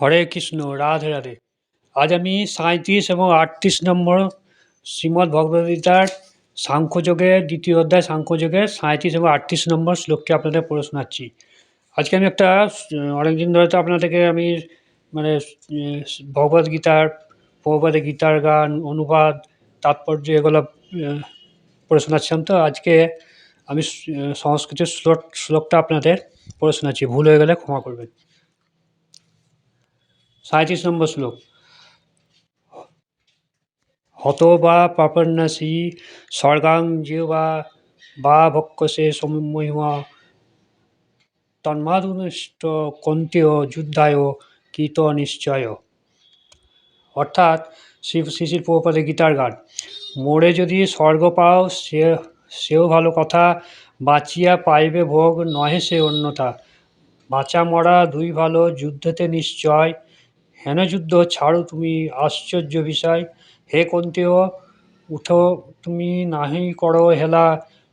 হরে কৃষ্ণ, রাধে রাধে। আজ আমি সাঁইত্রিশ এবং আটত্রিশ নম্বর শ্রীমদ্ ভগবদ্গীতার সাংখ্যযোগের দ্বিতীয় অধ্যায় সাংখ্যযোগের সাঁইত্রিশ এবং আটত্রিশ নম্বর শ্লোকটি আপনাদের পড়ে শোনাচ্ছি। আজকে আমি একটা, অনেকদিন ধরে তো আপনাদেরকে আমি মানে ভগবদ্গীতার প্রভুপাদের গীতার গান, অনুবাদ, তাৎপর্য এগুলো পড়ে শোনাচ্ছিলাম। তো আজকে আমি সংস্কৃতের শ্লোক, শ্লোকটা আপনাদের পড়ে শোনাচ্ছি। ভুল হয়ে গেলে ক্ষমা করবেন। সাঁত্রিশ নম্বর শ্লোক। হত বা পাপন্যাসী স্বর্গাং জিহ্বা বা ভক্ষসে সমমহিমা তন্মাদুনিষ্ট কন্তেয় যুদ্ধায় কীত নিশ্চয়। অর্থাৎ শিব শিশির প্রভুপাদে গীতার গান। মোড়ে যদি স্বর্গ পাও, সে, সেও ভালো কথা। বাঁচিয়া পাইবে ভোগ, নহে সে অন্যতা বাঁচা মরা দুই ভালো, যুদ্ধেতে নিশ্চয়। হেন যুদ্ধ ছাড়ো তুমি, আশ্চর্য বিষয়। হে কন্তেয় উঠো তুমি নাহি করো হেলা,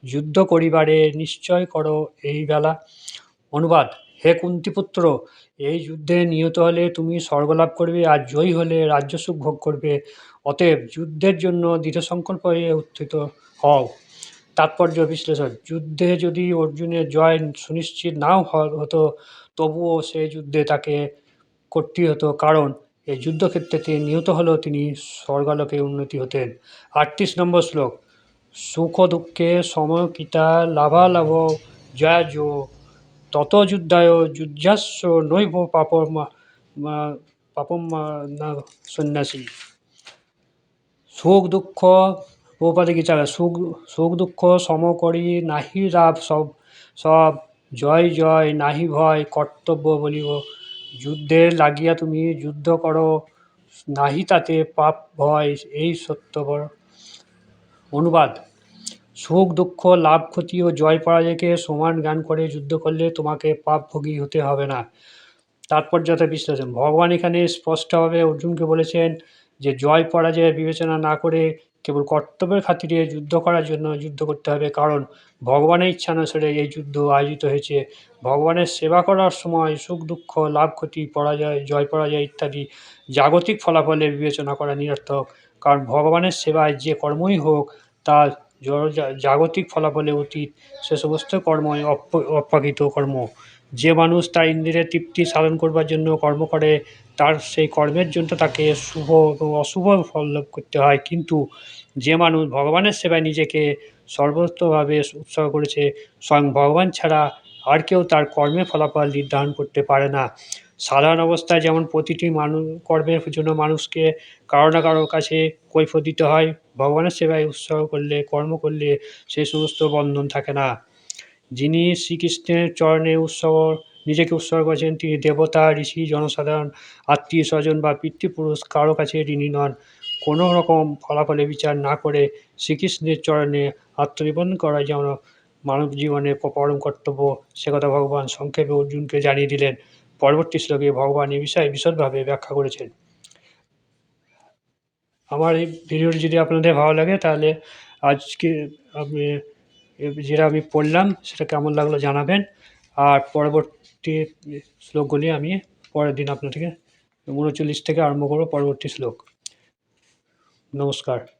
যুদ্ধ করিবারে নিশ্চয় করো এই বেলা। অনুবাদ, হে কুন্তিপুত্র, এই যুদ্ধে নিহত হলে তুমি স্বর্গলাভ করবে আর জয়ী হলে রাজ্যসুখ ভোগ করবে। অতএব যুদ্ধের জন্য দৃঢ় সংকল্প হয়ে উত্থিত হও। তাৎপর্য বিশ্লেষণ, যুদ্ধে যদি অর্জুনের জয় সুনিশ্চিত নাও হতো, তবুও সেই যুদ্ধে তাকে করতেই হতো কারণ, এই যুদ্ধক্ষেত্রে তিনি নিহত হলেও তিনি স্বর্গালোকে উন্নতি হতেন। আটত্রিশ নম্বর শ্লোক। সুখ দুঃখে সমকিতা লাভালাভ জয় জো তত যুদ্ধায় যুজ্জাস্য নৈব পাপ পাপম না সন্ন্যাসী। সুখ দুঃখ প্রপাতে গীতা সুখ সুখ দুঃখ সম করি নাহি রাব সব সব জয় জয় নাহি ভয় কর্তব্য বলিব। যুদ্ধে লাগিয়া তুমি যুদ্ধ করো, নাহি তাতে পাপ ভয়, এই সত্য অনুবাদ, সুখ, দুঃখ, লাভ, ক্ষতি ও জয় পরাজয়কে সমান জ্ঞান করে যুদ্ধ করলে তোমাকে পাপ ভোগী হতে হবে না। তাৎপর্যতা বিশ্লেষণ, ভগবান এখানে স্পষ্টভাবে অর্জুনকে বলেছেন যে জয় পরাজয়ের বিবেচনা না করে কেবল কর্তব্যের খাতিরে যুদ্ধ করার জন্য যুদ্ধ করতে হবে। কারণ ভগবানের ইচ্ছানুসারে এই যুদ্ধ আয়োজিত হয়েছে। ভগবানের সেবা করার সময় সুখ, দুঃখ, লাভ, ক্ষতি, পরাজয়, জয়, পরাজয় ইত্যাদি জাগতিক ফলাফলে বিবেচনা করা নিরর্থক। কারণ ভগবানের সেবায় যে কর্মই হোক তার জাগতিক ফলাফলে অতীত, সে সমস্ত কর্মই অপ্রাকৃত কর্ম। যে মানুষ তার ইন্দ্রিয়ের তৃপ্তি সাধন করবার জন্য কর্ম করে, তার সেই কর্মের জন্য তাকে শুভ এবং অশুভ ফল লাভ করতে হয়। কিন্তু যে মানুষ ভগবানের সেবায় নিজেকে সর্বত্রভাবে উৎসর্গ করেছে, স্বয়ং ভগবান ছাড়া আর কেউ তার কর্মের ফলাফল নির্ধারণ করতে পারে না। সাধারণ অবস্থায় যেমন প্রতিটি মানুষ কর্মের জন্য মানুষকে কারও না কারোর কাছে কৈফত দিতে হয়, ভগবানের সেবায় উৎসর্গ করলে, কর্ম করলে সেই সমস্ত বন্ধন থাকে না। যিনি শ্রীকৃষ্ণের চরণে উৎসর্গ নিজেকে উৎসর্গ করেছেন, তিনি দেবতা, ঋষি, জনসাধারণ, আত্মীয় স্বজন বা পিতৃপুরুষ কারও কাছে ঋণী নন। কোনো রকম ফলাফলে বিচার না করে শ্রীকৃষ্ণের চরণে আত্মনিবেদন করা যেমন মানব জীবনে পরম কর্তব্য। সে কথা ভগবান সংক্ষেপে অর্জুনকে জানিয়ে দিলেন। পরবর্তী শ্লোকে ভগবান এ বিষয়ে বিশদভাবে ব্যাখ্যা করেছেন। আমার এই ভিডিওটি যদি আপনাদের ভালো লাগে, তাহলে আজকে আপনি যেটা আমি পড়লাম, সেটা কেমন লাগল জানাবেন। আর পরবর্তী শ্লোকগুলি আমি পরের দিন আপনাদেরকে উনচল্লিশ থেকে আরম্ভ করব, পরবর্তী শ্লোক। নমস্কার।